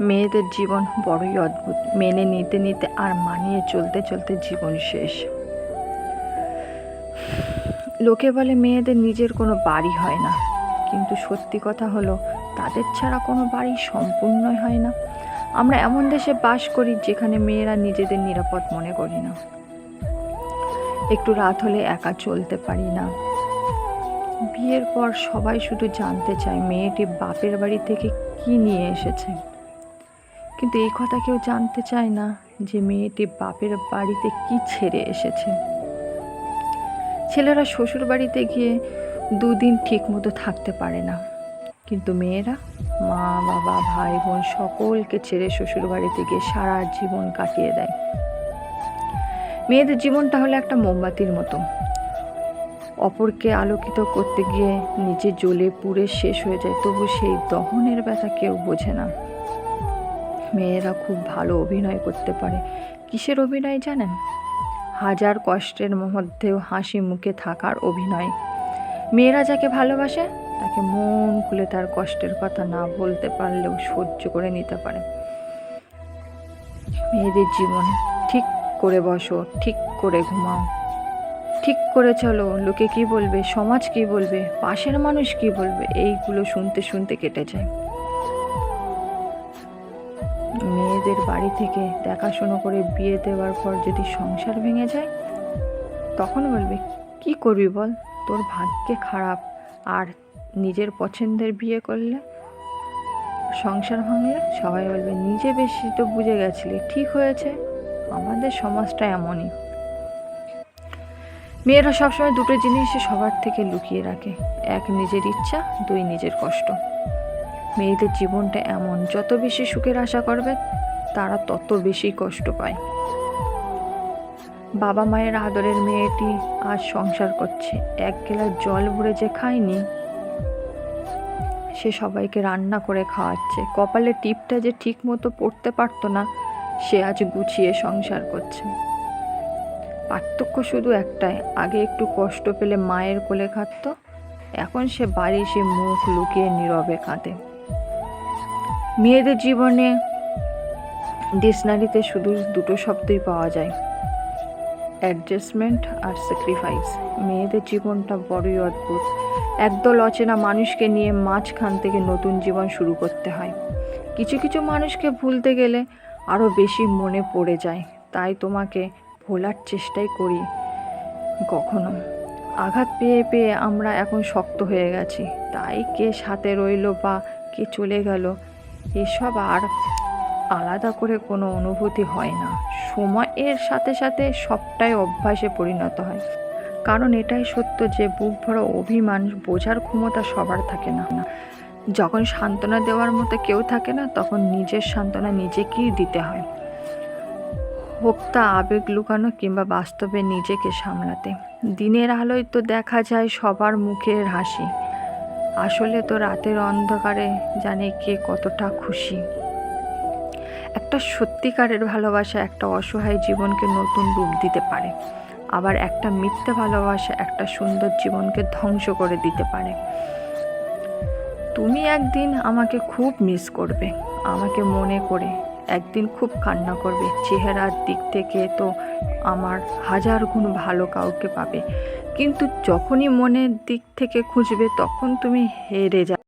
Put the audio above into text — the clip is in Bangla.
মেয়েদের জীবন বড়ই অদ্ভুত। মেনে নিতে নিতে আর মানিয়ে চলতে চলতে জীবন শেষ। লোকে বলে মেয়েদের নিজের কোনো বাড়ি হয় না। কিন্তু সত্যি কথা হলো, তাদের ছাড়া কোনো বাড়ি সম্পূর্ণই হয় না। আমরা এমন দেশে বাস করি যেখানে মেয়েরা নিজেদের নিরাপদ মনে করি না। একটু রাত হলে একা চলতে পারি না। বিয়ের পর সবাই শুধু জানতে চায় মেয়েটি বাপের বাড়ি থেকে কি নিয়ে এসেছে। কিন্তু এই কথা কেউ জানতে চায় না যে মেয়েটি বাপের বাড়িতে কি ছেড়ে এসেছে। ছেলেরা শ্বশুর বাড়িতে গিয়ে দুদিন ঠিক মতো থাকতে পারে না। কিন্তু মেয়েরা, মা, বাবা, ভাই, বোন সকলকে ছেড়ে শ্বশুর বাড়িতে গিয়ে সারা জীবন কাটিয়ে দেয়। মেয়েদের জীবনটা হলো একটা মোমবাতির মতো। অপরকে আলোকিত করতে গিয়ে নিজে জ্বলে পুড়ে শেষ হয়ে যায়, তবু সেই দহনের ব্যথা কেউ বোঝে না। মেয়েরা খুব ভালো অভিনয় করতে পারে। কিসের অভিনয় জানেন? হাজার কষ্টের মধ্যেও হাসি মুখে থাকার অভিনয়। মেয়েরা যাকে ভালোবাসে, তাকে মন খুলে তার কষ্টের কথা না বলতে পারলেও সহ্য করে নিতে পারে। মেয়েদের জীবন, ঠিক করে বসো, ঠিক করে ঘুমাও। ঠিক করে চলো, লোকে কি বলবে, সমাজ কি বলবে, পাশের মানুষ কি বলবে, এইগুলো শুনতে শুনতে কেটে যায়। মেয়েদের বাড়ি থেকে দেখাশুনো করে বিয়ে দেওয়ার পর যদি সংসার ভেঙে যায়, তখন বলবে, কি করবি বল? তোর ভাগ্যে খারাপ। আর নিজের পছন্দের বিয়ে করলে, সংসার ভাঙলে সবাই বলবে, নিজে বেশি তো বুঝে গেছিলি, ঠিক হয়েছে। আমাদের সমাজটা এমনই। মেয়েরা সবসময় দুটো জিনিসই সবার থেকে লুকিয়ে রাখে, এক নিজের ইচ্ছা, দুই নিজের কষ্ট। মেয়েদের জীবনটা এমন, যত বেশি সুখের আশা করবে, তারা তত বেশি কষ্ট পায়। বাবা মায়ের আদরের মেয়েটি আজ সংসার করছে। এক গেলার জল ভরে যে খায়নি, সে সবাইকে রান্না করে খাওয়াচ্ছে। কপালে টিপটা যে ঠিক মতো পড়তে পারতো না, সে আজ গুছিয়ে সংসার করছে। পার্থক্য শুধু একটাই, আগে একটু কষ্ট পেলে মায়ের কোলে খাটত, এখন সে বাড়ি সে মুখ লুকিয়ে নীরবে কাঁদে। মেয়েদের জীবনে ডিকশনারিতে শুধু দুটো শব্দই পাওয়া যায়। অ্যাডজাস্টমেন্ট আর স্যাক্রিফাইস। মেয়েদের জীবনটা বড়ই অদ্ভুত। একদল অচেনা মানুষকে নিয়ে মাঝখান থেকে নতুন জীবন শুরু করতে হয়। কিছু কিছু মানুষকে ভুলতে গেলে আরও বেশি মনে পড়ে যায়। তাই তোমাকে ভোলার চেষ্টাই করি কখনো। আঘাত পেয়ে পেয়ে আমরা এখন শক্ত হয়ে গেছি। তাই কে সাথে রইল বা কে চলে গেল এসব আর আলাদা করে কোনো অনুভূতি হয় না। সময়ের সাথে সাথে সবটাই অভ্যাসে পরিণত হয়। কারণ এটাই সত্য যে বুক ভরা অভিমান বোঝার ক্ষমতা সবার থাকে না। যখন সান্ত্বনা দেওয়ার মতো কেউ থাকে না, তখন নিজের সান্ত্বনা নিজেকেই দিতে হয়। হোক তা আবেগ লুকানো কিংবা বাস্তবে নিজেকে সামলাতে। দিনের আলোয় তো দেখা যায় সবার মুখের হাসি। আসলে তো রাতের অন্ধকারে জানে কে কতটা খুশি। একটা সত্যিকারের ভালোবাসা একটা অসহায় জীবনকে নতুন রূপ দিতে পারে। আবার একটা মিথ্যে ভালোবাসা একটা সুন্দর জীবনকে ধ্বংস করে দিতে পারে। তুমি একদিন আমাকে খুব মিস করবে, আমাকে মনে করে একদিন খুব কান্না করবে। চেহারার দিক থেকে তো আমার হাজার গুণ ভালো কাউকে পাবে। কিন্তু যখনই মনের দিক থেকে খুঁজবে, তখন তুমি হেরে যাবে